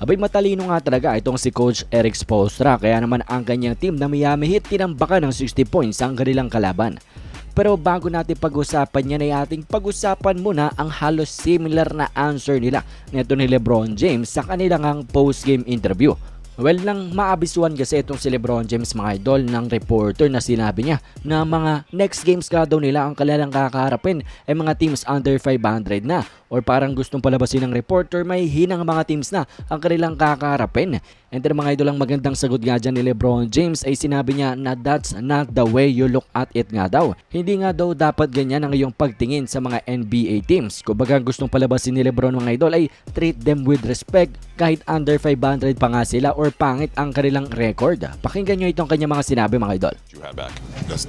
Abay matalino nga talaga itong si Coach Eric Spoelstra kaya naman ang kanyang team na Miami Heat tinambakan ng 60 points ang kanilang kalaban. Pero bago natin pag-usapan yan ay ating pag-usapan muna ang halos similar na answer nila nito ni Lebron James sa kanilang ang post-game interview. Well, nang maabisuan kasi itong si Lebron James mga idol ng reporter na sinabi niya na mga next games ka daw nila ang kanilang kakaharapin ay mga teams under 500 na or parang gustong palabasin ng reporter may hinang mga teams na ang kanilang kakaharapin. And then mga idol ang magandang sagot nga dyan ni Lebron James ay sinabi niya na that's not the way you look at it nga daw. Hindi nga daw dapat ganyan ang iyong pagtingin sa mga NBA teams. Kung baga gustong palabasin ni Lebron mga idol ay treat them with respect kahit under 500 pa nga sila or pangit ang kanilang record. Pakinggan nyo itong kanya mga sinabi mga idol. you had back. That's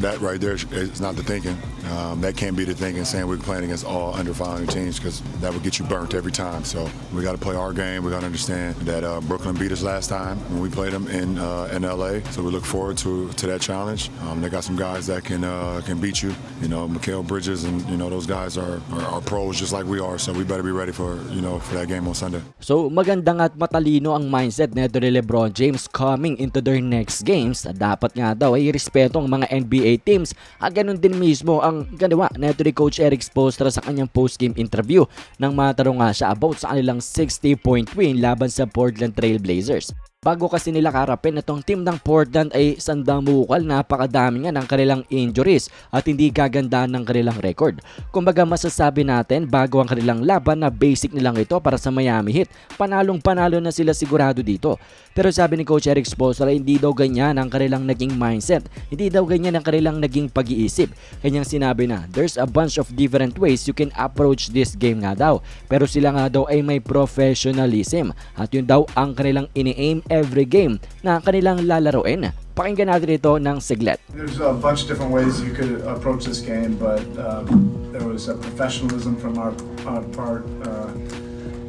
that right there is not the thinking. Um, that can't be the thinking. Saying we're playing against all under 500 teams because that would get you burnt every time. So we got to play our game. We got to understand that uh, Brooklyn beat us last time when we played them in uh, in LA. So we look forward to to that challenge. Um, they got some guys that can uh, can beat you. You know, Mikael Bridges and you know those guys are, are are pros just like we are. So we better be ready for you know for that game on Sunday. So magandang at matalino ang mindset nito ni Lebron James coming into their next games. Dapat nga daw ay respeto ang mga NBA teams at ganun din mismo ang ganawa nito ni Coach Eric Spoelstra sa kanyang post-game interview nang matanong nga siya about sa kanilang 60-point win laban sa Portland Trail Blazers. Bago kasi nila karapin itong team ng Portland ay sandang napakadami nga ng kanilang injuries at hindi gaganda ng kanilang record. Kumbaga masasabi natin bago ang kanilang laban na basic nilang ito para sa Miami Heat, panalong panalo na sila sigurado dito. Pero sabi ni Coach Eric Spoelstra hindi daw ganyan ang kanilang naging mindset, hindi daw ganyan ang kanilang naging pag-iisip. Kanyang sinabi na there's a bunch of different ways you can approach this game nga daw. Pero sila nga daw ay may professionalism at yun daw ang kanilang ini-aim every game na kanilang lalaroin. Pakinggan natin ito ng siglet. There's a bunch of different ways you could approach this game, but um, there was a professionalism from our, our part uh,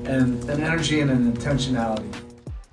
and an energy and an intentionality.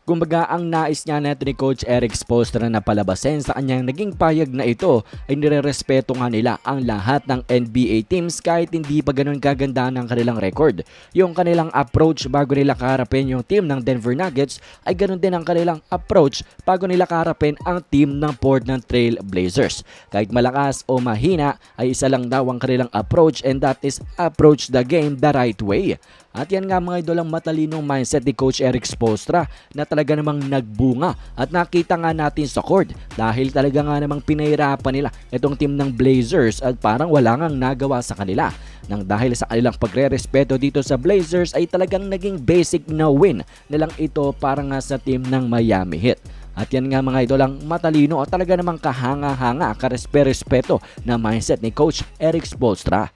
Kumbaga ang nais niya neto ni Coach Eric Spoelstra na palabasin sa kanyang naging payag na ito ay nirerespeto nga nila ang lahat ng NBA teams kahit hindi pa ganun kaganda ng kanilang record. Yung kanilang approach bago nila kaharapin yung team ng Denver Nuggets ay ganun din ang kanilang approach bago nila kaharapin ang team ng Portland Trail Blazers. Kahit malakas o mahina ay isa lang daw ang kanilang approach and that is approach the game the right way. At yan nga mga idol ang matalinong mindset ni Coach Eric Spoelstra na talaga namang nagbunga at nakita nga natin sa court dahil talaga nga namang pinahirapan nila itong team ng Blazers at parang wala ngang nagawa sa kanila. Nang dahil sa kanilang pagre-respeto dito sa Blazers ay talagang naging basic na win na lang ito para nga sa team ng Miami Heat. At yan nga mga idol ang matalino at talaga namang kahanga-hanga, karespe-respeto na mindset ni Coach Eric Spoelstra.